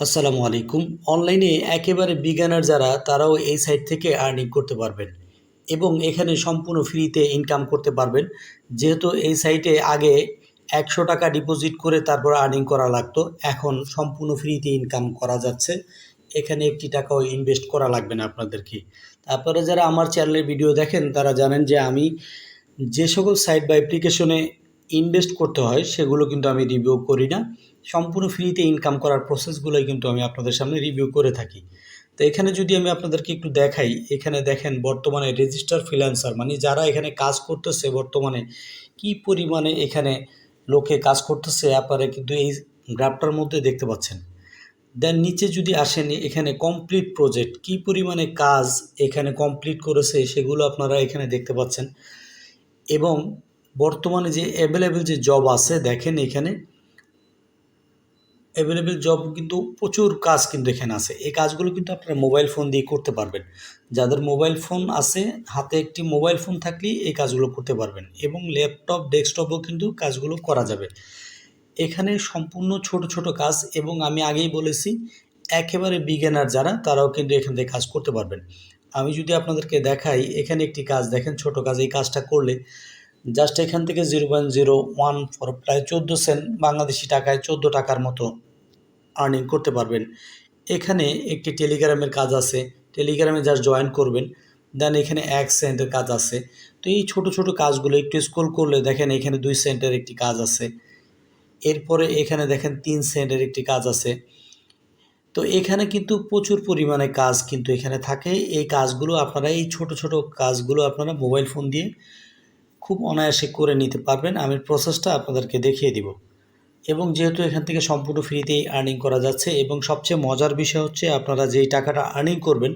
আসসালামু আলাইকুম। অনলাইনে একেবারে বিজ্ঞানার যারা, তারাও এই সাইট থেকে আর্নিং করতে পারবেন এবং এখানে সম্পূর্ণ ফ্রিতে ইনকাম করতে পারবেন। যেহেতু এই সাইটে আগে একশো টাকা ডিপোজিট করে তারপর আর্নিং করা লাগতো, এখন সম্পূর্ণ ফ্রিতে ইনকাম করা যাচ্ছে। এখানে একটি টাকাও ইনভেস্ট করা লাগবে না আপনাদেরকে। তারপরে যারা আমার চ্যানেলের ভিডিও দেখেন, তারা জানেন যে আমি যে সকল সাইট বা অ্যাপ্লিকেশনে ইনভেস্ট করতে হয়, সেগুলো কিন্তু আমি রিভিউ করি না। সম্পূর্ণ ফ্রিতে ইনকাম করার প্রসেসগুলোই কিন্তু আমি আপনাদের সামনে রিভিউ করে থাকি। তো এখানে যদি আমি আপনাদেরকে একটু দেখাই, এখানে দেখেন বর্তমানে রেজিস্টার ফ্রিল্যান্সার মানে যারা এখানে কাজ করতেছে বর্তমানে, কি পরিমাণে এখানে লোকে কাজ করতেছে আপনারা কিন্তু এই গ্রাফটার মধ্যে দেখতে পাচ্ছেন। দেন নিচে যদি আসেন, এখানে কমপ্লিট প্রজেক্ট কি পরিমাণে কাজ এখানে কমপ্লিট করেছে, সেগুলো আপনারা এখানে দেখতে পাচ্ছেন। এবং বর্তমানে যে অ্যাভেলেবেল যে জব আছে, দেখেন এখানে অ্যাভেলেবেল জব কিন্তু প্রচুর কাজ কিন্তু এখানে আছে। এই কাজগুলো কিন্তু আপনারা মোবাইল ফোন দিয়ে করতে পারবেন। যাদের মোবাইল ফোন আছে, হাতে একটি মোবাইল ফোন থাকলেই এই কাজগুলো করতে পারবেন এবং ল্যাপটপ ডেস্কটপও কিন্তু কাজগুলো করা যাবে। এখানে সম্পূর্ণ ছোট ছোট কাজ এবং আমি আগেই বলেছি, একেবারে বিজ্ঞানার যারা, তারাও কিন্তু এখান থেকে কাজ করতে পারবেন। আমি যদি আপনাদেরকে দেখাই, এখানে একটি কাজ, দেখেন ছোট কাজ, এই কাজটা করলে জাস্ট এখান থেকে zero point zero one four প্রায় চোদ্দ সেন্ট বাংলাদেশি টাকায় চোদ্দ টাকার মতো আর্নিং করতে পারবেন। এখানে একটি টেলিগ্রামের কাজ আছে। টেলিগ্রামে জাস্ট জয়েন করবেন। দেন এখানে এক সেন্টের কাজ আছে। তো এই ছোট ছোট কাজগুলো একটু স্ক্রল করলে দেখেন এখানে দুই সেন্টের একটি কাজ আছে। এরপরে এখানে দেখেন তিন সেন্টের একটি কাজ আছে। তো এখানে কিন্তু প্রচুর পরিমাণে কাজ কিন্তু এখানে থাকে। এই কাজগুলো আপনারা, এই ছোট ছোট কাজগুলো আপনারা মোবাইল ফোন দিয়ে খুব অনায়াসে করে নিতে পারবেন। আমি প্রসেসটা আপনাদেরকে দেখিয়ে দিব। এবং যেহেতু এখান থেকে সম্পূর্ণ ফ্রিতেই আর্নিং করা যাচ্ছে এবং সবচেয়ে মজার বিষয় হচ্ছে আপনারা যেই টাকাটা আর্নিং করবেন,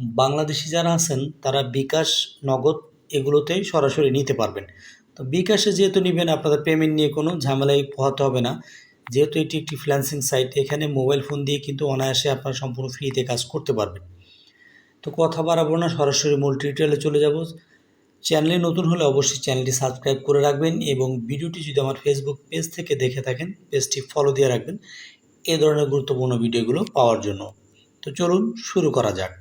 বাংলাদেশি যারা আছেন, তারা বিকাশ, নগদ এগুলোতেই সরাসরি নিতে পারবেন। তো বিকাশে যেহেতু নেবেন আপনাদের পেমেন্ট নিয়ে কোনো ঝামেলাই পোহাতে হবে না। যেহেতু এটি একটি ফ্রিল্যান্সিং সাইট এখানে মোবাইল ফোন দিয়ে কিন্তু অনায়াসে আপনারা সম্পূর্ণ ফ্রিতে কাজ করতে পারবেন। তো কথা বাড়াবো না, সরাসরি মূল ডিটেলে চলে যাব। চ্যানেলে নতুন হলে অবশ্যই চ্যানেলটি সাবস্ক্রাইব করে রাখবেন এবং ভিডিওটি যদি আমার ফেসবুক পেজ থেকে দেখে থাকেন পেজটি ফলো দিয়ে রাখবেন এ ধরনের গুরুত্বপূর্ণ ভিডিওগুলো পাওয়ার জন্য। তো চলুন শুরু করা যাক।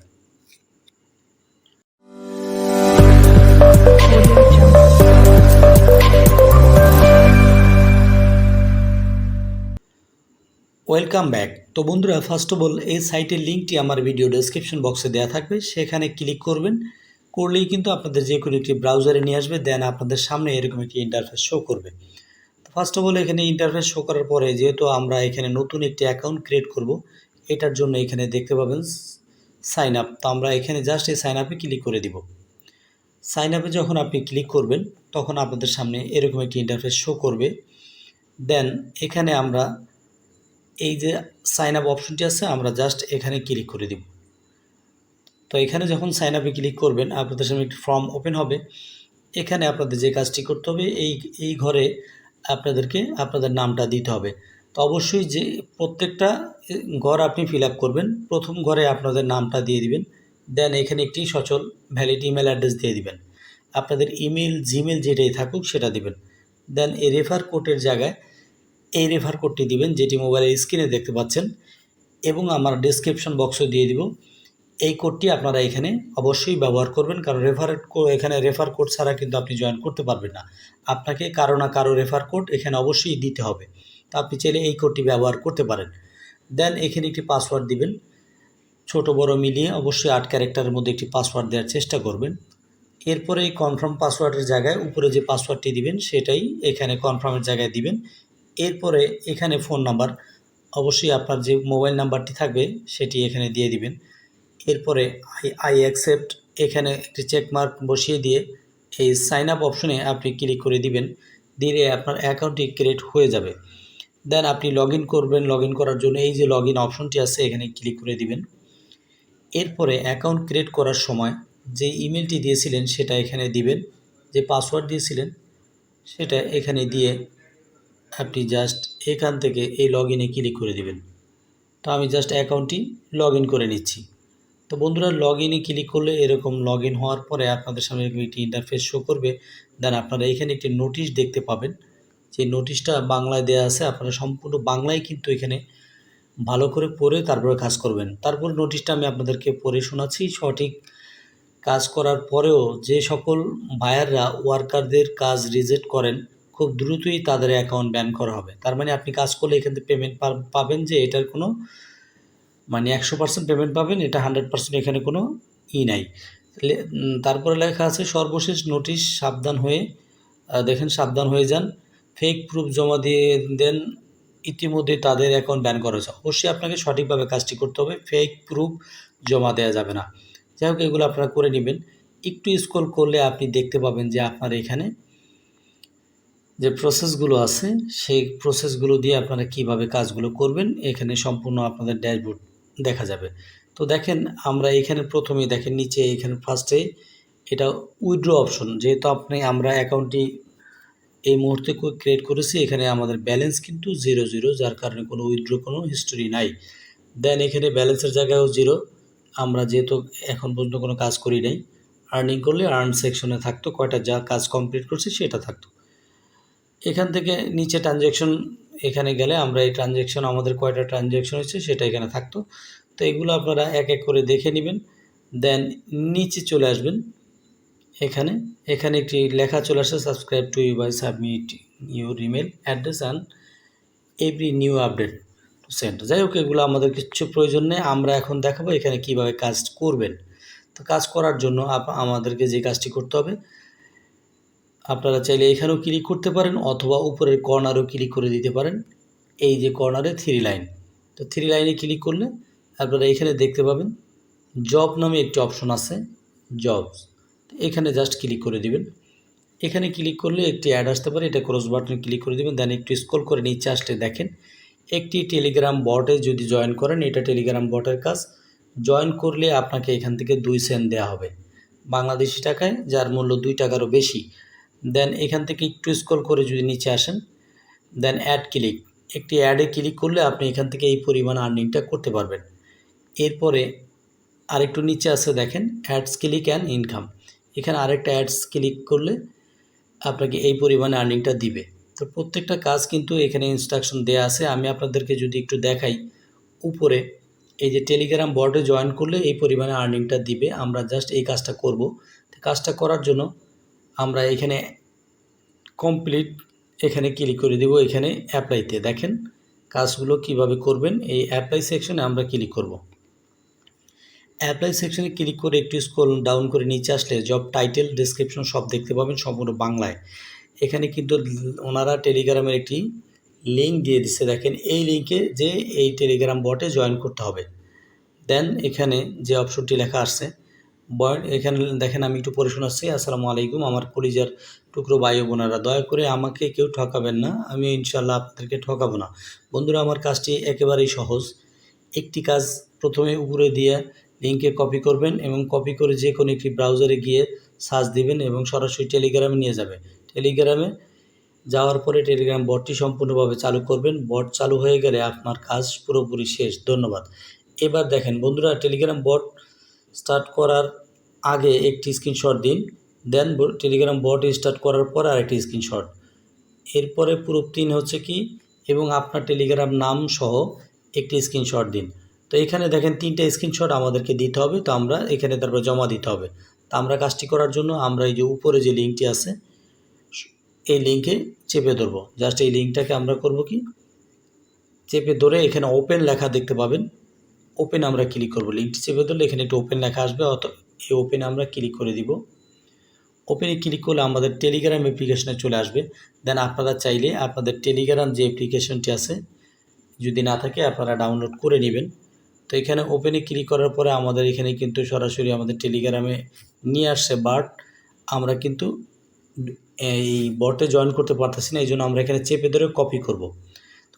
ওয়েলকাম ব্যাক তো বন্ধুরা ফার্স্ট অফ অল এই সাইটের লিঙ্কটি আমার ভিডিও ডেসক্রিপশন বক্সে দেওয়া থাকবে। সেখানে ক্লিক করবেন। করলেই কিন্তু আপনাদের যে কোনো একটি ব্রাউজারে নিয়ে আসবে দেন আপনাদের সামনে এরকম একটি ইন্টারফেস শো করবে। ফার্স্ট অফ অল এখানে ইন্টারফেস শো করার পরে যেহেতু আমরা এখানে নতুন একটি অ্যাকাউন্ট ক্রিয়েট করব, এটার জন্য এখানে দেখতে পাবেন সাইন আপ তো আমরা এখানে জাস্ট এই সাইন আপে ক্লিক করে দিব। সাইন আপে যখন আপনি ক্লিক করবেন, তখন আপনাদের সামনে এরকম একটি ইন্টারফেস শো করবে। দেন এখানে আমরা এই যে সাইন আপ অপশনটি আছে, আমরা জাস্ট এখানে ক্লিক করে দিব। তো এখানে যখন সাইন আপে ক্লিক করবেন, আপনাদের সামনে একটি ফর্ম ওপেন হবে। এখানে আপনাদের যে কাজটি করতে হবে, এই এই ঘরে আপনাদেরকে আপনাদের নামটা দিতে হবে। তো অবশ্যই যে প্রত্যেকটা ঘর আপনি ফিল করবেন। প্রথম ঘরে আপনাদের নামটা দিয়ে দিবেন। দেন এখানে একটি সচল ভ্যালিড ইমেল অ্যাড্রেস দিয়ে দিবেন। আপনাদের ইমেল জিমেল যেটাই থাকুক সেটা দিবেন। দেন এই রেফার কোডের জায়গায় এই রেফার কোডটি দিবেন, যেটি মোবাইলের স্ক্রিনে দেখতে পাচ্ছেন। এবং আমার ডিসক্রিপশন বক্সও দিয়ে দিব। এই কোডটি আপনারা এখানে অবশ্যই ব্যবহার করবেন, কারণ রেফার এখানে রেফার কোড ছাড়া কিন্তু আপনি জয়েন করতে পারবেন না। আপনাকে কারও না কারও রেফার কোড এখানে অবশ্যই দিতে হবে। তা আপনি চাইলে এই কোডটি ব্যবহার করতে পারেন। দেন এখানে একটি পাসওয়ার্ড দিবেন। ছোট, বড় মিলিয়ে অবশ্যই আট ক্যারেক্টারের মধ্যে একটি পাসওয়ার্ড দেওয়ার চেষ্টা করবেন। এরপরে এই কনফার্ম পাসওয়ার্ডের জায়গায় উপরে যে পাসওয়ার্ডটি দিবেন, সেটাই এখানে কনফার্মের জায়গায় দিবেন। এরপরে এখানে ফোন নাম্বার অবশ্যই আপনার যে মোবাইল নাম্বারটি থাকবে, সেটি এখানে দিয়ে দিবেন। এরপরে আই আই অ্যাকসেপ্ট এখানে একটি চেকমার্ক বসিয়ে দিয়ে এই সাইন আপ অপশনে আপনি ক্লিক করে দিবেন। দিলে আপনার অ্যাকাউন্টটি ক্রিয়েট হয়ে যাবে। দেন আপনি লগ করবেন। লগ করার জন্য এই যে লগ অপশনটি আছে, এখানে ক্লিক করে দিবেন। এরপরে অ্যাকাউন্ট ক্রিয়েট করার সময় যে ইমেলটি দিয়েছিলেন, সেটা এখানে দিবেন। যে পাসওয়ার্ড দিয়েছিলেন, সেটা এখানে দিয়ে আপনি জাস্ট এখান থেকে এই লগ ক্লিক করে দিবেন। তো আমি জাস্ট অ্যাকাউন্টটি লগ করে নিচ্ছি। তো বন্ধুরা লগ ইনে ক্লিক করলে এরকম লগ ইন হওয়ার পরে আপনাদের সামনে একটি ইন্টারফেস শো করবে। দেন আপনারা এখানে একটি নোটিশ দেখতে পাবেন। যে নোটিশটা বাংলায় দেওয়া আছে, আপনারা সম্পূর্ণ বাংলায় কিন্তু এখানে ভালো করে পড়ে তারপরে কাজ করবেন। তারপর নোটিশটা আমি আপনাদেরকে পড়ে শোনাচ্ছি। সঠিক কাজ করার পরেও যে সকল বায়াররা ওয়ার্কারদের কাজ রিজেক্ট করেন, খুব দ্রুতই তাদের অ্যাকাউন্ট ব্যান করা হবে। তার মানে আপনি কাজ করলে এখান থেকে পেমেন্ট পাবেন যে এটার কোনো মানে একশো পার্সেন্ট পেমেন্ট পাবেন, এটা হান্ড্রেড পার্সেন্ট এখানে কোনো ই নাই। তারপরে লেখা আছে, সর্বশেষ নোটিশ সাবধান হয়ে দেখেন সাবধান হয়ে যান। ফেক প্রুফ জমা দিয়ে দেন, ইতিমধ্যে তাদের অ্যাকাউন্ট ব্যান করা হয়েছে। অবশ্যই আপনাকে সঠিকভাবে কাজটি করতে হবে ফেক প্রুফ জমা দেওয়া যাবে না। যাই হোক, এগুলো আপনারা করে নেবেন। একটু স্ক্রল করলে আপনি দেখতে পাবেন যে আপনার এখানে যে প্রসেসগুলো আছে, সেই প্রসেসগুলো দিয়ে আপনারা কীভাবে কাজগুলো করবেন, এখানে সম্পূর্ণ আপনাদের ড্যাশবোর্ড দেখা যাবে। তো দেখেন, আমরা এখানে প্রথমেই দেখেন, নিচে এখানে ফার্স্টে এটা উইথড্র অপশন যেহেতু আপনি, আমরা অ্যাকাউন্টটি এই মুহূর্তে ক্রিয়েট করেছি, এখানে আমাদের ব্যালেন্স কিন্তু জিরো জিরো যার কারণে কোনো উইথড্র কোনো হিস্টোরি নাই। দেন এখানে ব্যালেন্সের জায়গায়ও জিরো আমরা যেহেতু এখন পর্যন্ত কোনো কাজ করি নাই আর্নিং করলে আর্ন সেকশনে থাকতো, কয়টা যা কাজ কমপ্লিট করছি সেটা থাকতো। এখান থেকে নিচে ট্রানজ্যাকশন এখানে গেলে আমরা এই ট্রানজ্যাকশন আমাদের কয়টা ট্রানজ্যাকশন হচ্ছে সেটা এখানে থাকতো। তো এগুলো আপনারা এক এক করে দেখে নেবেন দেন নিচে চলে আসবেন এখানে। এখানে একটি লেখা চলে আসছে subscribe to you by submit your email address and every new update to send যাই হোক, এগুলো আমাদের কিচ্ছু প্রয়োজন নেই, আমরা এখন দেখাবো এখানে কীভাবে কাজ করবেন। তো কাজ করার জন্য আমাদেরকে যে কাজটি করতে হবে আপনারা চাইলে এখানেও ক্লিক করতে পারেন অথবা উপরের কর্নারও ক্লিক করে দিতে পারেন। এই যে কর্নারে থ্রি লাইন তো থ্রি লাইনে ক্লিক করলে আপনারা এখানে দেখতে পাবেন জব নামে একটি অপশন আছে জবস এখানে জাস্ট ক্লিক করে দিবেন। এখানে ক্লিক করলে একটি অ্যাড আসতে পারে, এটা ক্রস বাটনে ক্লিক করে দিবেন দেন একটু স্ক্রল করে নিচে আসলে দেখেন, একটি টেলিগ্রাম বটে যদি জয়েন করেন, এটা টেলিগ্রাম বটের কাজ। জয়েন করলে আপনাকে এখান থেকে দুই সেন্ট দেওয়া হবে। বাংলাদেশি টাকায় যার মূল্য দুই টাকারও বেশি দেন এখান থেকে একটু স্ক্রল করে যদি নিচে আসেন দেন অ্যাড ক্লিক একটি অ্যাডে ক্লিক করলে আপনি এখান থেকে এই পরিমাণ আর্নিংটা করতে পারবেন। এরপরে আরেকটু নিচে আছে দেখেন অ্যাডস ক্লিক অ্যান্ড ইনকাম এখানে আরেকটা অ্যাডস ক্লিক করলে আপনাকে এই পরিমাণে আর্নিংটা দিবে। তো প্রত্যেকটা কাজ কিন্তু এখানে ইনস্ট্রাকশন দেওয়া আছে। আমি আপনাদেরকে যদি একটু দেখাই, উপরে এই যে টেলিগ্রাম বোর্ডে জয়েন করলে এই পরিমাণে আর্নিংটা দিবে। আমরা জাস্ট এই কাজটা করব। কাজটা করার জন্য আমরা এখানে কমপ্লিট এখানে ক্লিক করে দেব, এখানে অ্যাপ্লাইতে দেখেন কাজগুলো কীভাবে করবেন, এই অ্যাপ্লাই সেকশনে আমরা ক্লিক করব। অ্যাপ্লাই সেকশনে ক্লিক করে একটু স্ক্রল ডাউন করে নিচে আসলে জব টাইটেল ডেসক্রিপশন সব দেখতে পাবেন সম্পূর্ণ বাংলায়। এখানে কিন্তু ওনারা টেলিগ্রামের একটি লিঙ্ক দিয়ে দিচ্ছে। দেখেন এই লিঙ্কে যে এই টেলিগ্রাম বটে জয়েন করতে হবে। দেন এখানে যে অপশনটি লেখা আসছে বয় এখানে দেখেন আমি একটু পড়ে শোনাচ্ছি। আসসালামু আলাইকুম। আমার কলিজার টুকরো ভাই বোনেরা, দয়া করে আমাকে কেউ ঠকাবেন না। আমি ইনশাল্লাহ আপনাদেরকে ঠকাবো না। বন্ধুরা, আমার কাজটি একেবারেই সহজ। একটি কাজ প্রথমে উপরে দিয়ে লিঙ্কে কপি করবেন এবং কপি করে যে কোনো একটি ব্রাউজারে গিয়ে সার্চ দিবেন এবং সরাসরি টেলিগ্রামে নিয়ে যাবে। টেলিগ্রামে যাওয়ার পরে টেলিগ্রাম বটটি সম্পূর্ণভাবে চালু করবেন। বট চালু হয়ে গেলে আপনার কাজ পুরোপুরি শেষ। ধন্যবাদ। এবার দেখেন বন্ধুরা, টেলিগ্রাম বট স্টার্ট করার আগে একটি স্ক্রিনশট দিন দেন টেলিগ্রাম বট স্টার্ট করার পর আরেকটি স্ক্রিনশট এরপরে পুরো তিন হচ্ছে কি? এবং আপনার টেলিগ্রাম নাম সহ একটি স্ক্রিনশট দিন। তো এখানে দেখেন তিনটা স্ক্রিনশট আমাদেরকে দিতে হবে, তো আমরা এখানে তারপর জমা দিতে হবে। তো আমরা কাজটি করার জন্য আমরা এই যে উপরে যে লিঙ্কটি আছে, এই লিঙ্কে চেপে ধরবো। জাস্ট এই লিঙ্কটাকে আমরা করব কি? চেপে ধরে এখানে ওপেন লেখা দেখতে পাবেন। ওপেন আমরা ক্লিক করব। লিঙ্কটি চেপে ধরলে এখানে একটু ওপেন লেখা আসবে, অত এই ওপেন আমরা ক্লিক করে দিব। ওপেনে ক্লিক করলে আমাদের টেলিগ্রাম অ্যাপ্লিকেশনে চলে আসবে। দেন আপনারা চাইলে আপনাদের টেলিগ্রাম যে অ্যাপ্লিকেশনটি আছে, যদি না থাকে আপনারা ডাউনলোড করে নেবেন। তো এখানে ওপেনে ক্লিক করার পরে আমাদের এখানে কিন্তু সরাসরি আমাদের টেলিগ্রামে নিয়ে আসছে বাট আমরা কিন্তু এই বটে জয়েন করতে পারতেছি না এই জন্য আমরা এখানে চেপে ধরে কপি করব।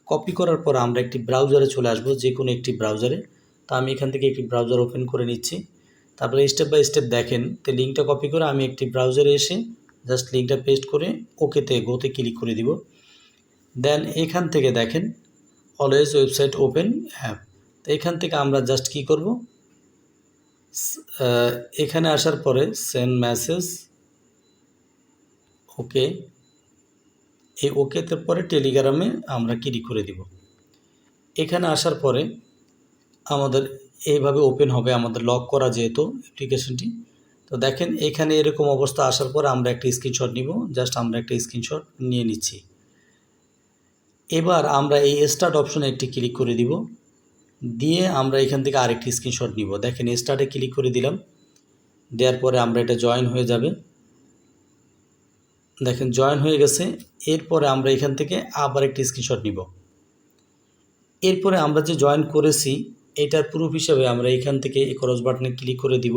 কপি করার পর আমরা একটি ব্রাউজারে চলে আসব যে কোনো একটি ব্রাউজারে তো আমি এখান থেকে একটি ব্রাউজার ওপেন করে নিচ্ছি। তারপরে স্টেপ বাই স্টেপ দেখেন, তো লিঙ্কটা কপি করে আমি একটি ব্রাউজারে এসে জাস্ট লিঙ্কটা পেস্ট করে ওকেতে গোতে ক্লিক করে দিব। দেন এখান থেকে দেখেন অলওয়েজ ওয়েবসাইট ওপেন অ্যাপ তো এখান থেকে আমরা জাস্ট কি করব? এখানে আসার পরে সেন্ড মেসেজ ওকে এই ওকেতে পরে টেলিগ্রামে আমরা ক্লিক করে দিব। এখানে আসার পরে আমাদের এইভাবে ওপেন হবে, আমাদের লক করা যেহেতু অ্যাপ্লিকেশনটি তো দেখেন, এখানে এরকম অবস্থা আসার পর আমরা একটা স্ক্রিনশট নিব জাস্ট আমরা একটা স্ক্রিনশট নিয়ে নিচ্ছি। এবার আমরা এই স্টার্ট অপশনে একটি ক্লিক করে দিব। দিয়ে আমরা এখান থেকে আরেকটি স্ক্রিনশট নিব। দেখেন স্টার্টে ক্লিক করে দিলাম। দেওয়ার পরে আমরা এটা জয়েন হয়ে যাবে। দেখেন জয়েন হয়ে গেছে। এরপরে আমরা এখান থেকে আবার একটি স্ক্রিনশট নিব। এরপরে আমরা যে জয়েন করেছি এটার প্রুফ হিসেবে আমরা এখান থেকে এই ক্রস বাটনে ক্লিক করে দিব।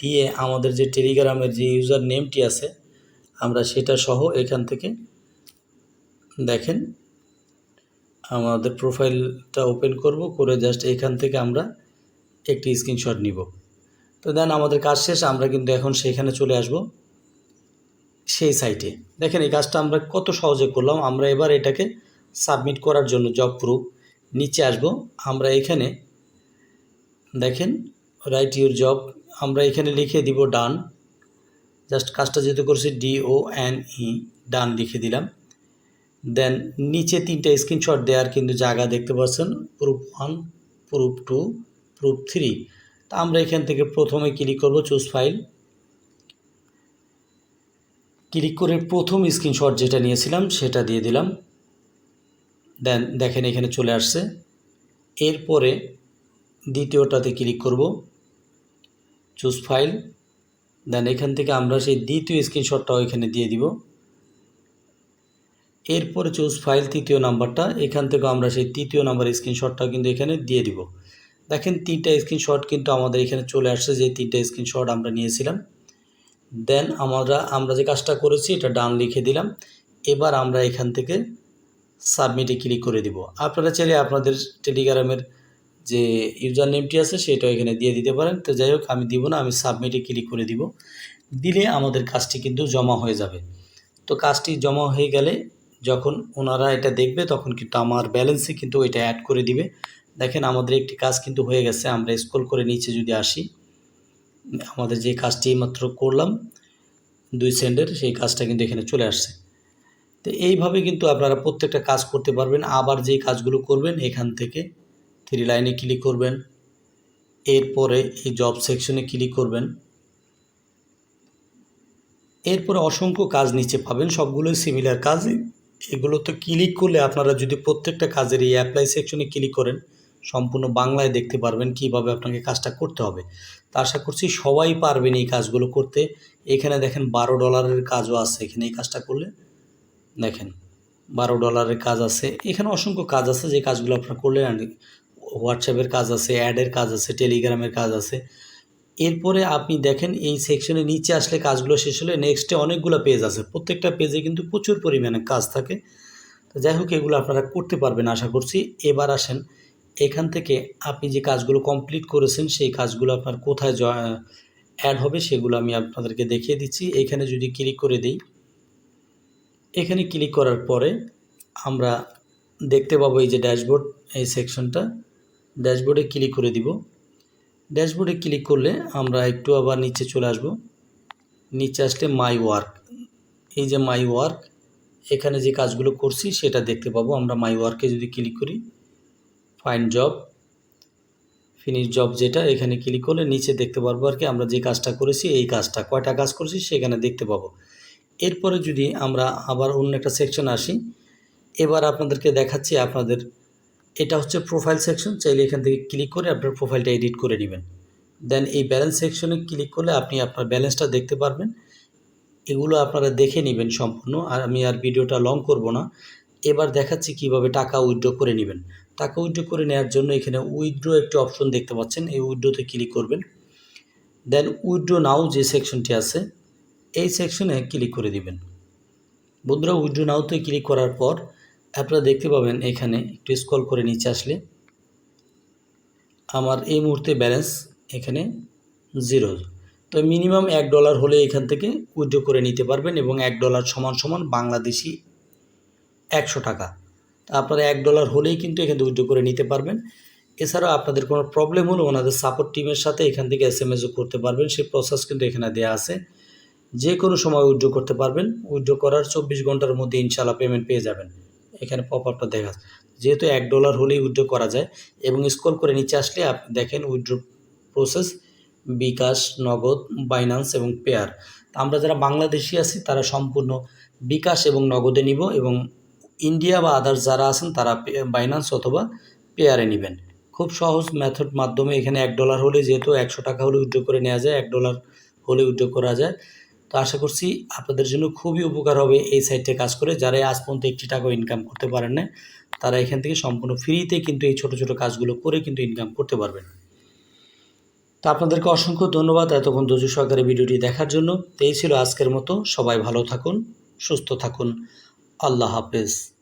দিয়ে আমাদের যে টেলিগ্রামের যে ইউজার নেমটি আছে, আমরা সেটা সহ এখান থেকে দেখেন, আমাদের প্রোফাইলটা ওপেন করব, করে জাস্ট এখান থেকে আমরা একটি স্ক্রিনশট নিব। তো দেন আমাদের কাজ শেষ, আমরা কিন্তু এখন সেখানে চলে আসব, সেই সাইটে দেখেন এই কাজটা আমরা কত সহজে করলাম, আমরা এবার এটাকে সাবমিট করার জন্য জব প্রুফ নিচে আসব। আমরা এখানে দেখেন রাইট ইউর জব আমরা এখানে লিখে দিব ডান জাস্ট কাজটা যেহেতু করছি ডি ও এন ই ডান লিখে দিলাম। দেন নিচে তিনটা স্ক্রিনশট দেওয়ার কিন্তু জায়গা দেখতে পাচ্ছেন proof one proof two proof three তা আমরা এখান থেকে প্রথমে ক্লিক করব চুজ ফাইল ক্লিক করে প্রথম স্ক্রিনশট যেটা নিয়েছিলাম, সেটা দিয়ে দিলাম। দেন দেখেন এখানে চলে আসছে। এরপরে দ্বিতীয়টাতে ক্লিক করব। চুজ ফাইল দেন এখান থেকে আমরা সেই দ্বিতীয় স্ক্রিনশটটাও এখানে দিয়ে দিব। এরপরে চুজ ফাইল তৃতীয় নাম্বারটা, এখান থেকে আমরা সেই তৃতীয় নাম্বার স্ক্রিনশটটাও কিন্তু এখানে দিয়ে দিব। দেখেন তিনটা স্ক্রিনশট কিন্তু আমাদের এখানে চলে আসছে, যে তিনটা স্ক্রিনশট আমরা নিয়েছিলাম। দেন আমরা আমরা যে কাজটা করেছি, এটা ডান লিখে দিলাম। এবার আমরা এখান থেকে সাবমিটে ক্লিক করে দিব। আপনারা চাইলে আপনাদের টেলিগ্রামের যে ইউজার নেমটি আছে, সেটা এখানে দিয়ে দিতে পারেন। তো যাই হোক, আমি দিব না, আমি সাবমিটে ক্লিক করে দিব। দিলে আমাদের কাজটি কিন্তু জমা হয়ে যাবে। তো কাজটি জমা হয়ে গেলে যখন ওনারা এটা দেখবে, তখন কিন্তু আমার ব্যালেন্সে কিন্তু এটা অ্যাড করে দিবে। দেখেন, আমাদের একটি কাজ কিন্তু হয়ে গেছে। আমরা স্ক্রল করে নিচে যদি আসি, আমাদের যে কাজটি মাত্র করলাম, দুই সেন্টের সেই কাজটা কিন্তু এখানে চলে আসছে। তো এইভাবে কিন্তু আপনারা প্রত্যেকটা কাজ করতে পারবেন। আবার যে কাজগুলো করবেন, এখান থেকে থ্রি লাইনে ক্লিক করবেন। এরপরে এই জব সেকশনে ক্লিক করবেন। এরপরে অসংখ্য কাজ নিচে পাবেন, সবগুলোই সিমিলার কাজ। এগুলো তো ক্লিক করলে আপনারা যদি প্রত্যেকটা কাজের এই অ্যাপ্লাই সেকশনে ক্লিক করেন, সম্পূর্ণ বাংলায় দেখতে পারবেন কীভাবে আপনাকে কাজটা করতে হবে। তা আশা করছি সবাই পারবেন এই কাজগুলো করতে। এখানে দেখেন বারো ডলারের কাজও আছে, এখানে এই কাজটা করলে। দেখেন, বারো ডলারের কাজ আছে। এখানে অসংখ্য কাজ আছে, যে কাজগুলো আপনারা করলে হোয়াটসঅ্যাপের কাজ আছে অ্যাডের কাজ আছে টেলিগ্রামের কাজ আছে। এরপরে আপনি দেখেন, এই সেকশনের নিচে আসলে কাজগুলো শেষ হলে নেক্সটে অনেকগুলো পেজ আছে। প্রত্যেকটা পেজে কিন্তু প্রচুর পরিমাণে কাজ থাকে। তো যাই হোক, এগুলো আপনারা করতে পারবেন, আশা করছি। এবার আসেন, এখান থেকে আপনি যে কাজগুলো কমপ্লিট করেছেন, সেই কাজগুলো আপনার কোথায় অ্যাড হবে সেগুলো আমি আপনাদেরকে দেখিয়ে দিচ্ছি। এখানে যদি ক্লিক করে দিই এখানে ক্লিক করার পরে আমরা দেখতে পাবো এই যে ড্যাশবোর্ড, এই সেকশনটা। ড্যাশবোর্ডে ক্লিক করে দিব। ড্যাশবোর্ডে ক্লিক করলে আমরা একটু আবার নিচে চলে আসব। নিচে আসলে মাই ওয়ার্ক। এই যে মাই ওয়ার্ক, এখানে যে কাজগুলো করছি সেটা দেখতে পাবো। আমরা মাই ওয়ার্কে যদি ক্লিক করি ফাইন জব, ফিনিশ জব যেটা, এখানে ক্লিক করলে নিচে দেখতে পারব আর কি, আমরা যে কাজটা করেছি, এই কাজটা, কয়টা কাজ করেছি সেখানে দেখতে পাবো। এরপরে যদি আমরা আবার অন্য একটা সেকশন আসি, এবার আপনাদেরকে দেখাচ্ছি আপনাদের, এটা হচ্ছে প্রোফাইল সেকশন চাইলে এখান থেকে ক্লিক করে আপনার প্রোফাইলটা এডিট করে নেবেন। দেন এই ব্যালেন্স সেকশনে ক্লিক করলে আপনি আপনার ব্যালেন্সটা দেখতে পারবেন। এগুলো আপনারা দেখে নেবেন সম্পূর্ণ, আর আমি আর ভিডিওটা লং করব না। এবার দেখাচ্ছি কীভাবে টাকা উইথড্র করে নেবেন। টাকা উইথড্র করে নেওয়ার জন্য এখানে উইথড্র একটি অপশন দেখতে পাচ্ছেন, এই উইথড্রোতে ক্লিক করবেন। দেন উইথড্র নাও যে সেকশনটি আছে এই সেকশনে ক্লিক করে দিবেন। বন্ধুরা উইড্রো নাওতে ক্লিক করার পর আপনারা দেখতে পাবেন এখানে একটু স্ক্রল করে নিচে আসলে আমার এই মুহূর্তে ব্যালেন্স এখানে জিরো তো মিনিমাম এক ডলার হলে এখান থেকে উইথড্র করে নিতে পারবেন এবং এক ডলার সমান সমান বাংলাদেশি একশো টাকা। তা আপনারা এক ডলার হলেই কিন্তু এখান থেকে উইথড্র করে নিতে পারবেন। এছাড়াও আপনাদের কোনো প্রবলেম হলে ওনাদের সাপোর্ট টিমের সাথে এখান থেকে এস এম করতে পারবেন। সেই প্রসেস কিন্তু এখানে দেওয়া আছে। যে কোনো সময় উইথড্র করতে পারবেন। উইথড্র করার চব্বিশ ঘণ্টার মধ্যে ইনশাল্লাহ পেমেন্ট পেয়ে যাবেন। এখানে পপ আপটা দেখা যেহেতু এক ডলার হলেই উইথড্র করা যায় এবং স্কল করে নিচে আসলে আপনি দেখেন উইথড্র প্রসেস বিকাশ, নগদ বাইন্যান্স এবং পেয়ার আমরা যারা বাংলাদেশি আছি, তারা সম্পূর্ণ বিকাশ এবং নগদে নিব এবং ইন্ডিয়া বা আদার্স যারা আছেন, তারা বাইন্যান্স অথবা পেয়ারে নেবেন। খুব সহজ মেথড মাধ্যমে এখানে এক ডলার হলে যেহেতু একশো টাকা হলে উইথড্র করে নেওয়া যায়, এক ডলার হলে উইথড্র করা যায়। তো আশা করছি আপনাদের জন্য খুবই উপকার হবে এই সাইটে কাজ করে। যারা আজ পর্যন্ত একটি টাকাও ইনকাম করতে পারেন না তারা এখান থেকে সম্পূর্ণ ফ্রিতে কিন্তু এই ছোটো ছোটো কাজগুলো করে কিন্তু ইনকাম করতে পারবেন। তো আপনাদেরকে অসংখ্য ধন্যবাদ এতক্ষণ দজু সহকারে ভিডিওটি দেখার জন্য। এই ছিল আজকের মতো। সবাই ভালো থাকুন, সুস্থ থাকুন। আল্লাহ হাফেজ।